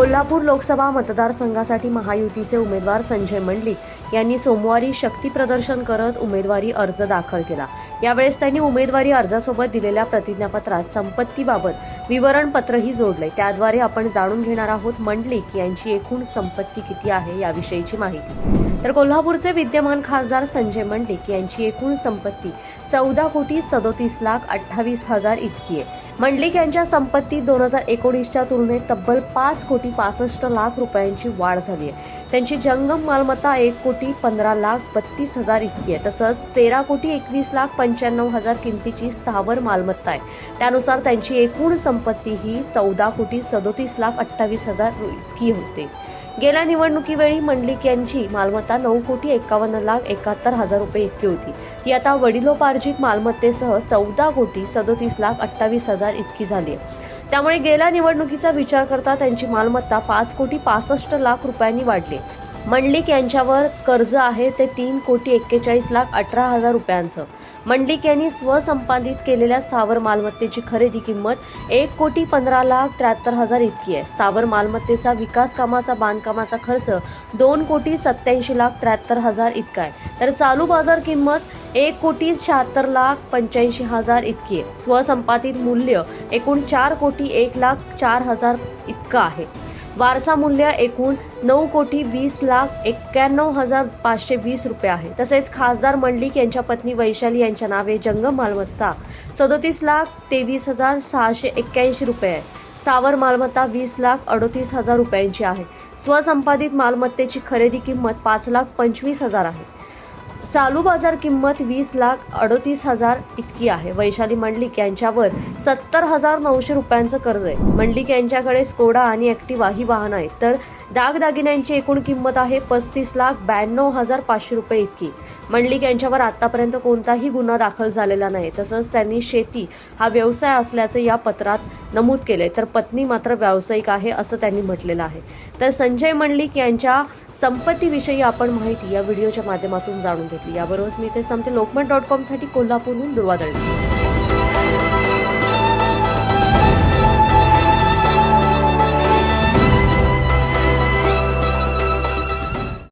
कोल्हापूर लोकसभा मतदारसंघासाठी महायुतीचे उमेदवार संजय मंडलिक यांनी सोमवारी शक्ती प्रदर्शन करत उमेदवारी अर्ज दाखल केला. यावेळेस त्यांनी उमेदवारी अर्जासोबत दिलेल्या प्रतिज्ञापत्रात संपत्तीबाबत विवरणपत्रही जोडले. त्याद्वारे आपण जाणून घेणार आहोत मंडलिक यांची एकूण संपत्ती किती आहे याविषयीची माहिती. तर कोल्हापूरचे विद्यमान खासदार संजय मंडलिक यांची एकूण संपत्ती चौदा कोटी सदोतीस लाख अठ्ठावीस हजार इतकी आहे. मंडलिक यांच्या संपत्तीत दोन हजार एकोणीसच्या तुलनेत तब्बल पाच कोटी पासष्ट लाख रुपयांची वाढ झाली आहे. त्यांची जंगम मालमत्ता एक कोटी पंधरा लाख बत्तीस हजार इतकी आहे. तसंच तेरा कोटी एकवीस लाख पंच्याण्णव हजार किमतीची स्थावर मालमत्ता आहे. त्यानुसार त्यांची एकूण संपत्ती ही चौदा कोटी सदोतीस लाख अठ्ठावीस हजार इतकी होते. गेल्या निवडणुकीवेळी मंडलिक यांची मालमत्ता नऊ कोटी एकावन्न लाख एकाहत्तर हजार रुपये इतकी होती. ती आता वडिलोपार्जित मालमत्तेसह चौदा कोटी सदोतीस लाख अठ्ठावीस हजार इतकी झाली आहे त्यामुळे गेल्या निवडणुकीचा विचार करता त्यांची मालमत्ता पाच कोटी पासष्ट लाख रुपयांनी वाढली. मंडलिक यांच्यावर कर्ज आहे ते तीन कोटी एक्केचाळीस लाख अठरा हजार रुपयांचं. मंडिक यांनी स्वसंपादित केलेल्या स्थावर मालमत्तेची खरेदी किंमत एक कोटी पंधरा लाख त्र्याहत्तर हजार इतकी आहे. स्थावर मालमत्तेचा विकास कामाचा बांधकामाचा खर्च दोन कोटी सत्याऐंशी लाख त्र्याहत्तर हजार इतका आहे. तर चालू बाजार किंमत एक कोटी शहात्तर लाख पंच्याऐंशी हजार इतकी आहे. स्वसंपादित मूल्य एकूण चार कोटी एक लाख चार हजार इतकं आहे. वारसा मूल्य एकूण नऊ कोटी वीस लाख एक्क्याण्णव हजार पाचशे वीस रुपये आहे. तसेच खासदार मंडलिक यांच्या पत्नी वैशाली यांच्या नावे जंगम मालमत्ता सदोतीस लाख तेवीस हजार सहाशे एक्क्याऐंशी रुपये आहे. स्थावर मालमत्ता वीस लाख अडोतीस हजार रुपयांची आहे. स्वसंपादित मालमत्तेची खरेदी किंमत पाच लाख पंचवीस हजार आहे. चालू बाजार किंमत वीस लाख अडतीस हजार इतकी आहे. वैशाली मंडलिक यांच्यावर सत्तर हजार नऊशे रुपयांचं कर्ज आहे. मंडलिक यांच्याकडे स्कोडा आणि ऍक्टिवा ही वाहन आहेत. तर दागदागिन्यांची एकूण किंमत आहे पस्तीस लाख ब्याण्णव हजार पाचशे रुपये इतकी. मंडलिक यांच्यावर आतापर्यंत कोणताही गुन्हा दाखल झालेला नाही. तसंच त्यांनी शेती हा व्यवसाय असल्याचं या पत्रात नमूद केलंय. तर पत्नी मात्र व्यावसायिक आहे असं त्यांनी म्हटलेलं आहे. तर संजय मंडलिक यांच्या संपत्तीविषयी आपण माहिती या व्हिडिओच्या माध्यमातून जाणून घेतली. याबरोबरच मी ते सांगते लोकमत डॉट कॉमसाठी कोल्हापूरहून दुर्वादळी